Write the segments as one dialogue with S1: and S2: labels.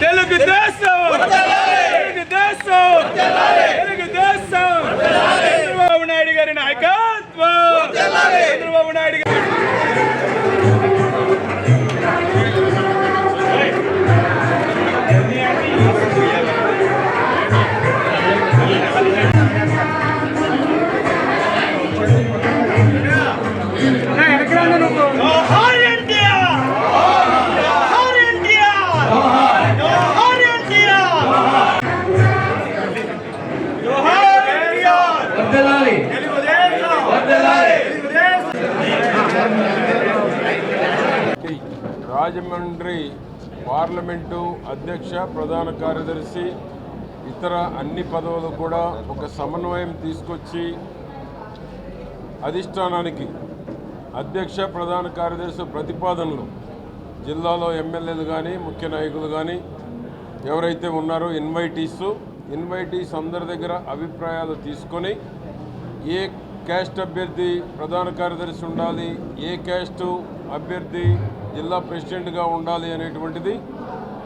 S1: తెలుగుదేశం తెలుగుదేశం తెలుగుదేశం చంద్రబాబు నాయుడు గారి నాయకత్వం చంద్రబాబు నాయుడు గారి జోహార్
S2: రాజమండ్రి పార్లమెంటు అధ్యక్ష ప్రధాన కార్యదర్శి ఇతర అన్ని పదవులు కూడా ఒక సమన్వయం తీసుకొచ్చి అధిష్టానానికి అధ్యక్ష ప్రధాన కార్యదర్శి ప్రతిపాదనలు జిల్లాలో ఎమ్మెల్యేలు కానీ ముఖ్య నాయకులు కానీ ఎవరైతే ఉన్నారో ఇన్వైటీస్ ఇన్వైటీస్ అందరి దగ్గర అభిప్రాయాలు తీసుకొని ఏ క్యాస్ట్ అభ్యర్థి ప్రధాన కార్యదర్శి ఉండాలి ఏ క్యాస్ట్ అభ్యర్థి జిల్లా ప్రెసిడెంట్గా ఉండాలి అనేటువంటిది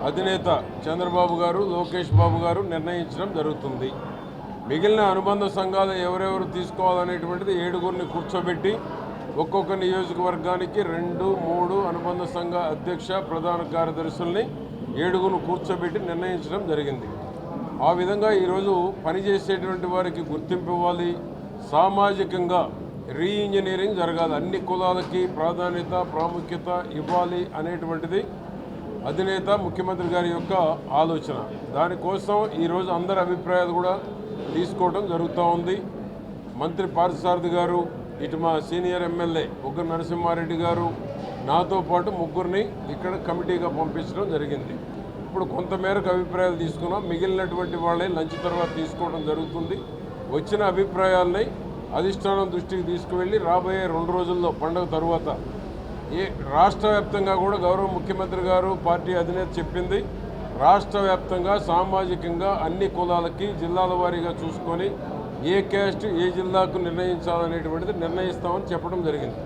S2: అధినేత చంద్రబాబు గారు లోకేష్ బాబు గారు నిర్ణయించడం జరుగుతుంది. మిగిలిన అనుబంధ సంఘాలు ఎవరెవరు తీసుకోవాలనేటువంటిది ఏడుగురిని కూర్చోబెట్టి ఒక్కొక్క నియోజకవర్గానికి రెండు మూడు అనుబంధ సంఘ అధ్యక్ష ప్రధాన కార్యదర్శుల్ని ఏడుగును కూర్చోబెట్టి నిర్ణయించడం జరిగింది. ఆ విధంగా ఈరోజు పనిచేసేటువంటి వారికి గుర్తింపు ఇవ్వాలి. సామాజికంగా రీఇంజనీరింగ్ జరగాలి. అన్ని కులాలకి ప్రాధాన్యత ప్రాముఖ్యత ఇవ్వాలి అనేటువంటిది అధినేత ముఖ్యమంత్రి గారి యొక్క ఆలోచన. దానికోసం ఈరోజు అందరి అభిప్రాయాలు కూడా తీసుకోవడం జరుగుతూ ఉంది. మంత్రి పార్థసారథి గారు ఇటు మా సీనియర్ ఎమ్మెల్యే ముగ్గురు నరసింహారెడ్డి గారు నాతో పాటు ముగ్గురిని ఇక్కడ కమిటీగా పంపించడం జరిగింది. ఇప్పుడు కొంతమేరకు అభిప్రాయాలు తీసుకున్నాం. మిగిలినటువంటి వాళ్ళే లంచ్ తర్వాత తీసుకోవడం జరుగుతుంది. వచ్చిన అభిప్రాయాలని అధిష్టానం దృష్టికి తీసుకువెళ్ళి రాబోయే రెండు రోజుల్లో పండుగ తరువాత. ఏ రాష్ట్ర వ్యాప్తంగా కూడా గౌరవ ముఖ్యమంత్రి గారు పార్టీ అధినేత చెప్పింది రాష్ట్ర వ్యాప్తంగా సామాజికంగా అన్ని కులాలకి జిల్లాల వారీగా చూసుకొని ఏ క్యాస్ట్ ఏ జిల్లాకు నిర్ణయించాలనేటువంటిది నిర్ణయిస్తామని చెప్పడం జరిగింది.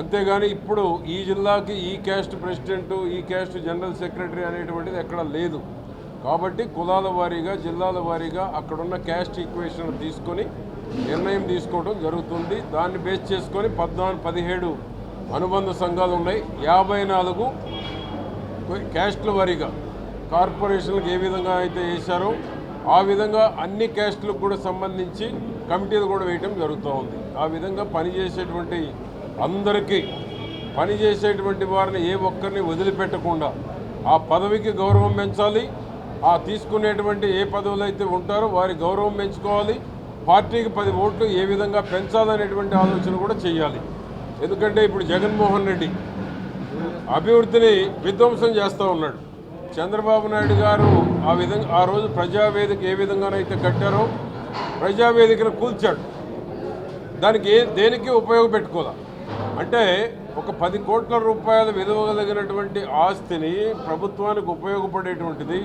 S2: అంతేగాని ఇప్పుడు ఈ జిల్లాకి ఈ క్యాస్ట్ ప్రెసిడెంటు ఈ క్యాస్ట్ జనరల్ సెక్రటరీ అనేటువంటిది ఎక్కడ లేదు. కాబట్టి కులాల వారీగా జిల్లాల వారీగా అక్కడున్న క్యాస్ట్ ఈక్వేషన్ తీసుకొని నిర్ణయం తీసుకోవడం జరుగుతుంది. దాన్ని బేస్ చేసుకొని పద్నాలుగు పదిహేడు అనుబంధ సంఘాలు ఉన్నాయి. యాభై నాలుగు క్యాస్ట్ల వారీగా కార్పొరేషన్లకు ఏ విధంగా అయితే వేశారో ఆ విధంగా అన్ని క్యాస్ట్లకు కూడా సంబంధించి కమిటీలు కూడా వేయటం జరుగుతూ ఉంది. ఆ విధంగా పనిచేసేటువంటి అందరికీ పనిచేసేటువంటి వారిని ఏ ఒక్కరిని వదిలిపెట్టకుండా ఆ పదవికి గౌరవం పెంచాలి. ఆ తీసుకునేటువంటి ఏ పదవులు అయితే ఉంటారో వారి గౌరవం పెంచుకోవాలి. పార్టీకి పది ఓట్లు ఏ విధంగా పెంచాలనేటువంటి ఆలోచన కూడా చేయాలి. ఎందుకంటే ఇప్పుడు జగన్మోహన్ రెడ్డి అభివృద్ధిని విధ్వంసం చేస్తూ ఉన్నాడు. చంద్రబాబు నాయుడు గారు ఆ విధంగా ఆ రోజు ప్రజావేదిక ఏ విధంగానైతే కట్టారో ప్రజావేదికను కూల్చాడు. దానికి ఏ దేనికి ఉపయోగపెట్టుకోదా అంటే ఒక పది కోట్ల రూపాయల విలువ కలిగినటువంటి ఆస్తిని ప్రభుత్వానికి ఉపయోగపడేటువంటిది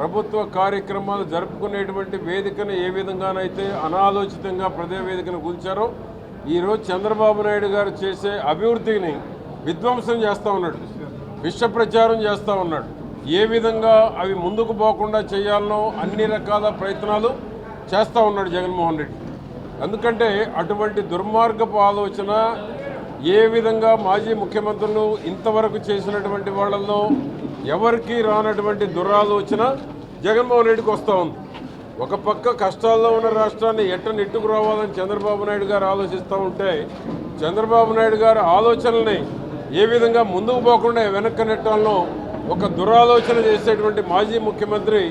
S2: ప్రభుత్వ కార్యక్రమాలు జరుపుకునేటువంటి వేదికను ఏ విధంగానైతే అనాలోచితంగా ప్రజా వేదికను కూల్చారో ఈరోజు చంద్రబాబు నాయుడు గారు చేసే అభివృద్ధిని విధ్వంసం చేస్తూ ఉన్నాడు. విష ప్రచారం చేస్తూ ఉన్నాడు. ఏ విధంగా అవి ముందుకు పోకుండా చేయాలనో అన్ని రకాల ప్రయత్నాలు చేస్తూ ఉన్నాడు జగన్మోహన్ రెడ్డి. ఎందుకంటే అటువంటి దుర్మార్గపు ఆలోచన ఏ విధంగా మాజీ ముఖ్యమంత్రులు ఇంతవరకు చేసినటువంటి వాళ్ళల్లో ఎవరికి రానటువంటి దురాలోచన జగన్మోహన్ రెడ్డికి వస్తూ ఉంది. ఒక పక్క కష్టాల్లో ఉన్న రాష్ట్రాన్ని ఎట్ట నెట్టుకు రావాలని చంద్రబాబు నాయుడు గారు ఆలోచిస్తూ ఉంటే చంద్రబాబు నాయుడు గారి ఆలోచనల్ని ఏ విధంగా ముందుకు పోకుండా వెనక్కి నెట్టాలనో ఒక దురాలోచన చేసేటువంటి మాజీ ముఖ్యమంత్రి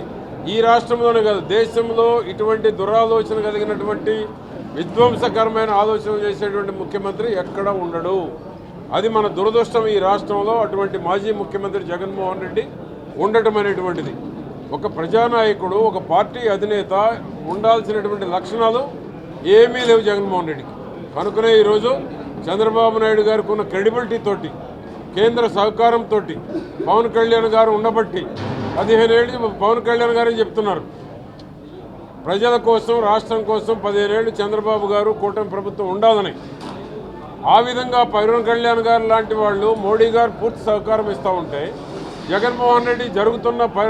S2: ఈ రాష్ట్రంలోనే కాదు దేశంలో ఇటువంటి దురాలోచన కలిగినటువంటి విధ్వంసకరమైన ఆలోచన చేసేటువంటి ముఖ్యమంత్రి ఎక్కడ ఉండడు. అది మన దురదృష్టం ఈ రాష్ట్రంలో అటువంటి మాజీ ముఖ్యమంత్రి జగన్మోహన్ రెడ్డి ఉండటం అనేటువంటిది. ఒక ప్రజానాయకుడు ఒక పార్టీ అధినేత ఉండాల్సినటువంటి లక్షణాలు ఏమీ లేవు జగన్మోహన్ రెడ్డికి. కనుకనే ఈరోజు చంద్రబాబు నాయుడు గారికి ఉన్న క్రెడిబిలిటీ తోటి కేంద్ర సహకారంతో పవన్ కళ్యాణ్ గారు ఉండబట్టి పదిహేను ఏళ్ళు పవన్ కళ్యాణ్ గారే చెప్తున్నారు. ప్రజల కోసం రాష్ట్రం కోసం పదిహేనేళ్ళు చంద్రబాబు గారు కూటమి ప్రభుత్వం ఉండాలని. ఆ విధంగా పవన్ కళ్యాణ్ గారు లాంటి వాళ్ళు మోడీ గారు పూర్తి సహకారం ఇస్తూ ఉంటే జగన్మోహన్ రెడ్డి జరుగుతున్న ప-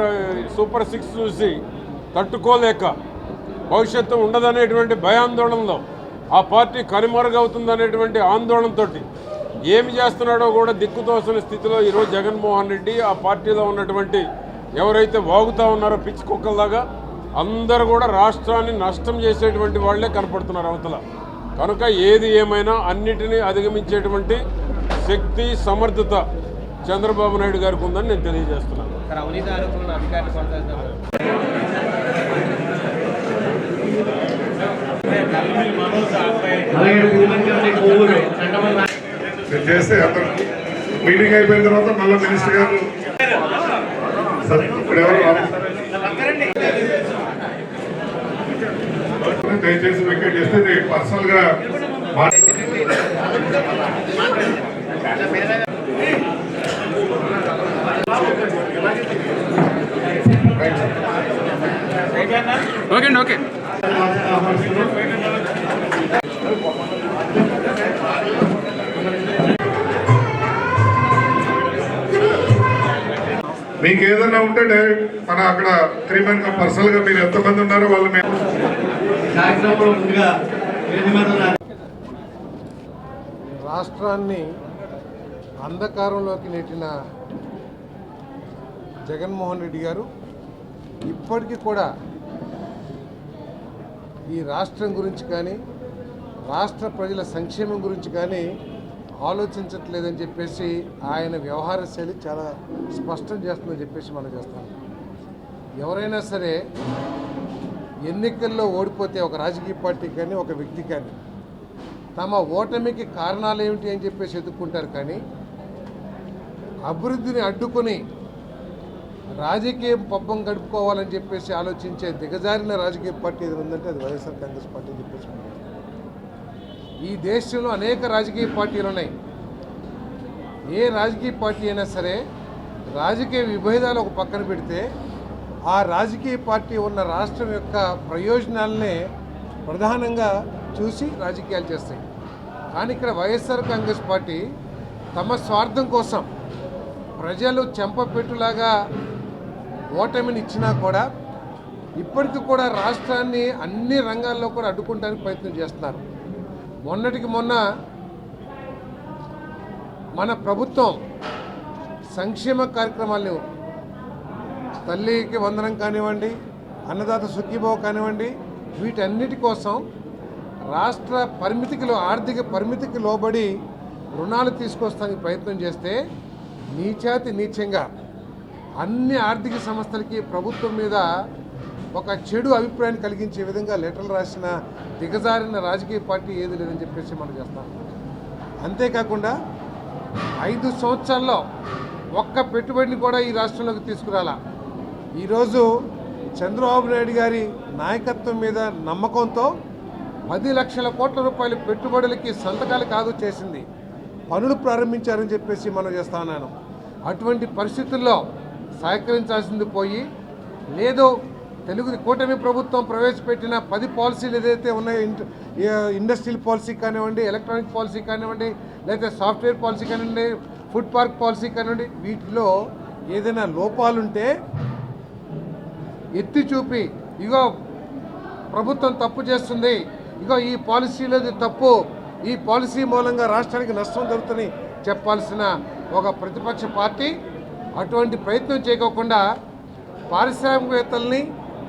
S2: సూపర్ సిక్స్ చూసి తట్టుకోలేక భవిష్యత్తు ఉండదనేటువంటి భయాందోళనలో ఆ పార్టీ కనుమరుగవుతుందనేటువంటి ఆందోళనతో ఏమి చేస్తున్నాడో కూడా దిక్కుతోసని స్థితిలో ఈరోజు జగన్మోహన్ రెడ్డి ఆ పార్టీలో ఉన్నటువంటి ఎవరైతే వాగుతా ఉన్నారో పిచ్చి కుక్కల్లాగా అందరూ కూడా రాష్ట్రాన్ని నష్టం చేసేటువంటి వాళ్ళే కనపడుతున్నారు అవతల. కనుక ఏది ఏమైనా అన్నిటినీ అధిగమించేటువంటి శక్తి సమర్థత చంద్రబాబు నాయుడు గారికి ఉందని నేను తెలియజేస్తున్నాను.
S3: చేస్తే అతను మీటింగ్ అయిపోయిన తర్వాత మళ్ళీ మినిస్టర్ గారు సరే, ఇప్పుడు ఎవరు దయచేసి వెకేట్ చేస్తే ఇది పర్సనల్గా
S4: ఓకే అండి ఓకే.
S3: మీకు ఏదైనా ఉంటే డైరెక్ట్ మన అక్కడ త్రీ మెన్ పర్సనల్గా మీరు ఎంతమంది ఉన్నారో వాళ్ళు మేము
S5: కార్యక్రమంలో ముందుగా
S6: రాష్ట్రాన్ని అంధకారంలోకి నెట్టిన జగన్మోహన్ రెడ్డి గారు ఇప్పటికీ కూడా ఈ రాష్ట్రం గురించి కానీ రాష్ట్ర ప్రజల సంక్షేమం గురించి కానీ ఆలోచించట్లేదని చెప్పేసి ఆయన వ్యవహార శైలి చాలా స్పష్టం చేస్తుందని చెప్పేసి మనం చేస్తాం. ఎవరైనా సరే ఎన్నికల్లో ఓడిపోతే ఒక రాజకీయ పార్టీ కానీ ఒక వ్యక్తి కానీ తమ ఓటమికి కారణాలు ఏమిటి అని చెప్పేసి ఎదుర్కొంటారు కానీ అభివృద్ధిని అడ్డుకొని రాజకీయం పబ్బం గడుపుకోవాలని చెప్పేసి ఆలోచించే దిగజారిన రాజకీయ పార్టీ ఏది ఉందంటే అది వైఎస్ఆర్ కాంగ్రెస్ పార్టీ అని చెప్పేసి ఈ దేశంలో అనేక రాజకీయ పార్టీలు ఉన్నాయి. ఏ రాజకీయ పార్టీ అయినా సరే రాజకీయ విభేదాలు ఒక పక్కన పెడితే ఆ రాజకీయ పార్టీ ఉన్న రాష్ట్రం యొక్క ప్రయోజనాలనే ప్రధానంగా చూసి రాజకీయాలు చేస్తాయి. కానీ ఇక్కడ వైఎస్ఆర్ కాంగ్రెస్ పార్టీ తమ స్వార్థం కోసం ప్రజలు చెంపపెట్టులాగా ఓటమిని ఇచ్చినా కూడా ఇప్పటికీ కూడా రాష్ట్రాన్ని అన్ని రంగాల్లో కూడా అడ్డుకుంటానికి ప్రయత్నం చేస్తున్నారు. మొన్నటికి మొన్న మన ప్రభుత్వం సంక్షేమ కార్యక్రమాలను తల్లికి వందనం కానివ్వండి అన్నదాత సుఖీభావ కానివ్వండి వీటన్నిటి కోసం రాష్ట్ర పరిమితికి ఆర్థిక పరిమితికి లోబడి రుణాలు తీసుకొస్తానికి ప్రయత్నం చేస్తే నీచాతి నీచంగా అన్ని ఆర్థిక సంస్థలకి ప్రభుత్వం మీద ఒక చెడు అభిప్రాయాన్ని కలిగించే విధంగా లెటర్లు రాసిన దిగజారిన రాజకీయ పార్టీ ఏది లేదని చెప్పేసి మనం చేస్తాం. అంతేకాకుండా ఐదు సంవత్సరాల్లో ఒక్క పెట్టుబడిని కూడా ఈ రాష్ట్రంలోకి తీసుకురాలా? ఈరోజు చంద్రబాబు నాయుడు గారి నాయకత్వం మీద నమ్మకంతో పది లక్షల కోట్ల రూపాయల పెట్టుబడులకి సంతకాలు కాదు చేసింది. పనులు ప్రారంభించారని చెప్పేసి మనం చేస్తా ఉన్నాను. అటువంటి పరిస్థితుల్లో సహకరించాల్సింది పోయి లేదు తెలుగు కూటమి ప్రభుత్వం ప్రవేశపెట్టిన పది పాలసీలు ఏదైతే ఉన్నాయో ఇంట- ఇండస్ట్రియల్ పాలసీ కానివ్వండి ఎలక్ట్రానిక్ పాలసీ కానివ్వండి లేదా సాఫ్ట్వేర్ పాలసీ కానివ్వండి ఫుడ్ పార్క్ పాలసీ కానివ్వండి వీటిలో ఏదైనా లోపాలుంటే ఎత్తి చూపి ఇగో ప్రభుత్వం తప్పు చేస్తుంది ఇగో ఈ పాలసీలో ఇది తప్పు ఈ పాలసీ మూలంగా రాష్ట్రానికి నష్టం జరుగుతుంది చెప్పాల్సిన ఒక ప్రతిపక్ష పార్టీ అటువంటి ప్రయత్నం చేయకోకుండా పారిశ్రామికవేత్తల్ని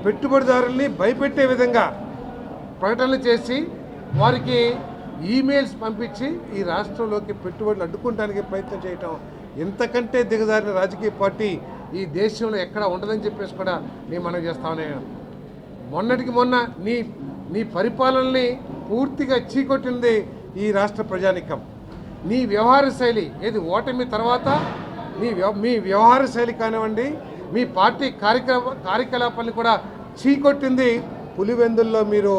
S6: పెట్టుబడిదారుల్ని భయపెట్టే విధంగా ప్రకటనలు చేసి వారికి ఈమెయిల్స్ పంపించి ఈ రాష్ట్రంలోకి పెట్టుబడులు అడ్డుకోవడానికి ప్రయత్నం చేయటం ఇంతకంటే దిగజారిన రాజకీయ పార్టీ ఈ దేశంలో ఎక్కడ ఉండదని చెప్పేసి కూడా నేను మనం చేస్తామనే మొన్నటికి మొన్న నీ నీ పరిపాలనని పూర్తిగా చీకొట్టింది ఈ రాష్ట్ర ప్రజానికం. నీ వ్యవహార శైలి ఏది? ఓటమి తర్వాత నీ వ్యవ మీ వ్యవహార శైలి కానివ్వండి మీ పార్టీ కార్యక్రమ కార్యకలాపాలను కూడా చీకొట్టింది పులివెందుల్లో మీరు.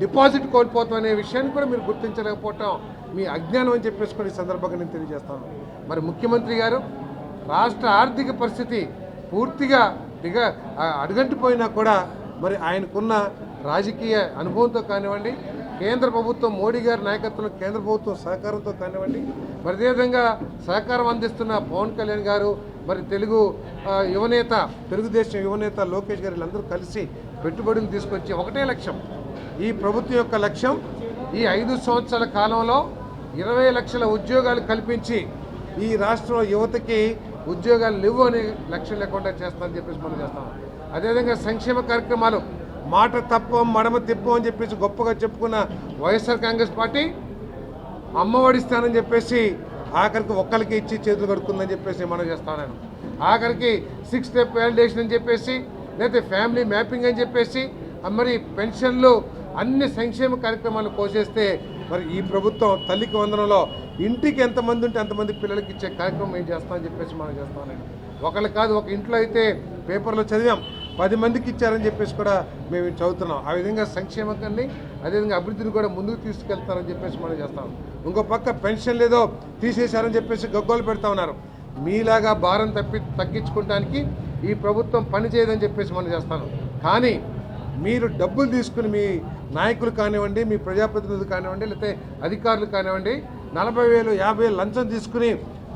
S6: డిపాజిట్ కోల్పోతాం అనే విషయాన్ని కూడా మీరు గుర్తించలేకపోవటం మీ అజ్ఞానం అని చెప్పేసి కూడా ఈ సందర్భంగా నేను తెలియజేస్తాను మరి ముఖ్యమంత్రి గారు రాష్ట్ర ఆర్థిక పరిస్థితి పూర్తిగా దిగ అడుగంటిపోయినా కూడా మరి ఆయనకున్న రాజకీయ అనుభవంతో కానివ్వండి కేంద్ర ప్రభుత్వం మోడీ గారి నాయకత్వంలో కేంద్ర ప్రభుత్వం సహకారంతో కానివ్వండి మరి అదేవిధంగా సహకారం అందిస్తున్న పవన్ కళ్యాణ్ గారు మరి తెలుగు యువనేత తెలుగుదేశం యువనేత లోకేష్ గారు వీళ్ళందరూ కలిసి పెట్టుబడులు తీసుకొచ్చి ఒకటే లక్ష్యం. ఈ ప్రభుత్వం యొక్క లక్ష్యం ఈ ఐదు సంవత్సరాల కాలంలో ఇరవై లక్షల ఉద్యోగాలు కల్పించి ఈ రాష్ట్రంలో యువతకి ఉద్యోగాలు లేవు అని లక్ష్యం లేకుండా చేస్తామని చెప్పేసి మనం చేస్తాం. అదేవిధంగా సంక్షేమ కార్యక్రమాలు మాట తప్పం మడమ తిప్పం అని చెప్పేసి గొప్పగా చెప్పుకున్న వైఎస్ఆర్ కాంగ్రెస్ పార్టీ అమ్మఒడిస్తానని చెప్పేసి ఆఖరికి ఒక్కరికి ఇచ్చి చేతులు కడుక్కుందని చెప్పేసి మనం చేస్తాను నేను. ఆఖరికి సిక్స్ స్టెప్ వ్యాలిడేషన్ అని చెప్పేసి లేకపోతే ఫ్యామిలీ మ్యాపింగ్ అని చెప్పేసి మరి పెన్షన్లు అన్ని సంక్షేమ కార్యక్రమాలు కోసేస్తే మరి ఈ ప్రభుత్వం తల్లికి వందనంలో ఇంటికి ఎంతమంది ఉంటే అంతమంది పిల్లలకి ఇచ్చే కార్యక్రమం ఏం చేస్తామని చెప్పేసి మనం చేస్తాం ఒకళ్ళు కాదు ఒక ఇంట్లో అయితే పేపర్లో చదివాం పది మందికి ఇచ్చారని చెప్పేసి కూడా మేము చదువుతున్నాం. ఆ విధంగా సంక్షేమకాన్ని అదేవిధంగా అభివృద్ధిని కూడా ముందుకు తీసుకెళ్తారని చెప్పేసి మనం చేస్తాం. ఇంకో పక్క పెన్షన్ లేదో తీసేశారని చెప్పేసి గగ్గోలు పెడతా ఉన్నారు. మీలాగా భారం తప్పి తగ్గించుకోవడానికి ఈ ప్రభుత్వం పని చేయదని చెప్పేసి మనం చేస్తాను. కానీ మీరు డబ్బులు తీసుకుని మీ నాయకులు కానివ్వండి మీ ప్రజాప్రతినిధులు కానివ్వండి లేకపోతే అధికారులు కానివ్వండి నలభై వేలు యాభై వేలు లంచం తీసుకుని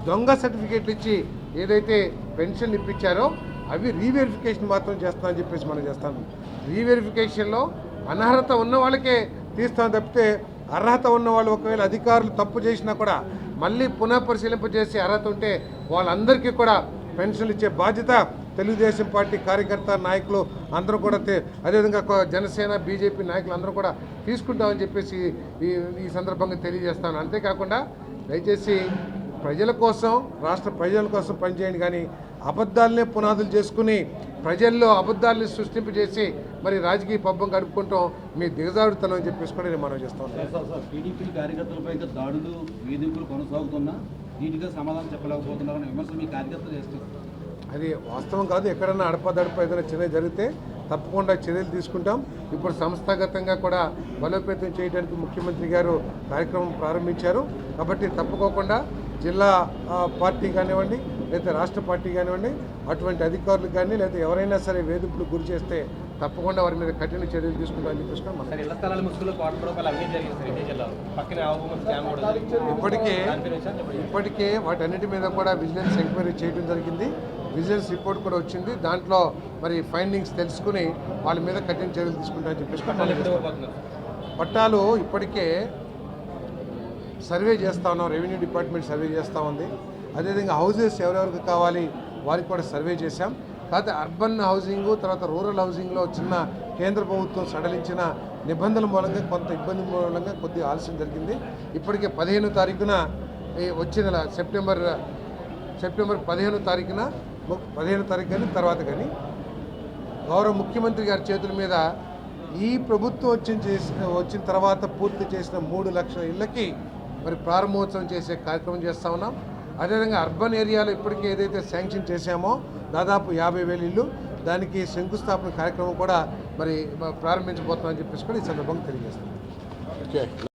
S6: దొంగ సర్టిఫికేట్లు ఇచ్చి ఏదైతే పెన్షన్ ఇప్పించారో అవి రీవెరిఫికేషన్ మాత్రం చేస్తామని చెప్పేసి మనం చేస్తాను రీవెరిఫికేషన్లో అనర్హత ఉన్న వాళ్ళకే తీస్తాం తప్పితే అర్హత ఉన్న వాళ్ళు ఒకవేళ అధికారులు తప్పు చేసినా కూడా మళ్ళీ పునః చేసి అర్హత ఉంటే వాళ్ళందరికీ కూడా పెన్షన్లు ఇచ్చే బాధ్యత తెలుగుదేశం పార్టీ కార్యకర్త నాయకులు అందరూ కూడా అదేవిధంగా జనసేన బీజేపీ నాయకులు అందరూ కూడా తీసుకుంటామని చెప్పేసి ఈ ఈ సందర్భంగా తెలియజేస్తాను. అంతేకాకుండా దయచేసి ప్రజల కోసం రాష్ట్ర ప్రజల కోసం పనిచేయండి. కానీ అబద్ధాలనే పునాదులు చేసుకుని ప్రజల్లో అబద్ధాలని సృష్టింపజేసి మరి రాజకీయ పబ్బం గడుపుకుంటాం మీ దిగజారుడుతనం అని చెప్పేసి కూడా నేను మనం చేస్తాను
S5: టీడీపీ కార్యకర్తలపై దాడులు వేధింపులు కొనసాగుతున్నా నీటిగా సమాధానం చెప్పలేకపోతున్నారని విమర్శ మీ కార్యకర్తలు చేస్తున్నారు.
S6: అది వాస్తవం కాదు. ఎక్కడన్నా అడపదడప ఏదైనా చిన్న జరిగితే తప్పకుండా చర్యలు తీసుకుంటాం. ఇప్పుడు సంస్థాగతంగా కూడా బలోపేతం చేయడానికి ముఖ్యమంత్రి గారు కార్యక్రమం ప్రారంభించారు. కాబట్టి తప్పుకోకుండా జిల్లా పార్టీ కానివ్వండి లేదా రాష్ట్ర పార్టీ కానివ్వండి అటువంటి అధికారులు కానీ లేదా ఎవరైనా సరే వేధింపులు గురి చేస్తే తప్పకుండా వారి మీద కఠిన చర్యలు తీసుకుంటామని చెప్పేసి కూడా మనం
S4: సార్ ఇళ్ళ స్థలాల ముసుగులో కోట్ల రూపాయలు అవినీతి జరిగింది సార్ ఇదే జిల్లాలో. పక్కనే ఆవుకున్న స్కామ్ కూడా జరిగింది.
S6: ఇప్పటికే. ఇప్పటికే వాటన్నిటి మీద కూడా విజిలెన్స్ ఎంక్వైరీ చేయడం జరిగింది. విజిలెన్స్ రిపోర్ట్ కూడా వచ్చింది. దాంట్లో మరి ఫైండింగ్స్ తెలుసుకుని వాళ్ళ మీద కఠిన చర్యలు తీసుకుంటామని చెప్పేసి
S4: పట్టాలు
S6: ఇప్పటికే సర్వే చేస్తా ఉన్నాం. రెవెన్యూ డిపార్ట్మెంట్ సర్వే చేస్తూ ఉంది. అదేవిధంగా హౌసెస్ ఎవరెవరికి కావాలి వారికి కూడా సర్వే చేశాం. కాకపోతే అర్బన్ హౌసింగ్ తర్వాత రూరల్ హౌసింగ్లో చిన్న కేంద్ర ప్రభుత్వం సడలించిన నిబంధనల మూలంగా కొంత ఇబ్బంది మూలంగా కొద్దిగా ఆలస్యం జరిగింది. ఇప్పటికే పదిహేను తారీఖున వచ్చే నెల సెప్టెంబర్ సెప్టెంబర్ పదిహేను తారీఖున పదిహేను తారీఖు కానీ తర్వాత కానీ గౌరవ ముఖ్యమంత్రి గారి చేతుల మీద ఈ ప్రభుత్వం వచ్చిన చేసిన వచ్చిన తర్వాత పూర్తి చేసిన మూడు లక్షల ఇళ్ళకి మరి ప్రారంభోత్సవం చేసే కార్యక్రమం చేస్తా ఉన్నాం. అదేవిధంగా అర్బన్ ఏరియాలో ఇప్పటికే ఏదైతే శాంక్షన్ చేశామో దాదాపు యాభై వేల ఇల్లు దానికి శంకుస్థాపన కార్యక్రమం కూడా మరి ప్రారంభించబోతున్నామని చెప్పేసి కూడా ఈ సందర్భంగా తెలియజేస్తాం
S2: ఓకే.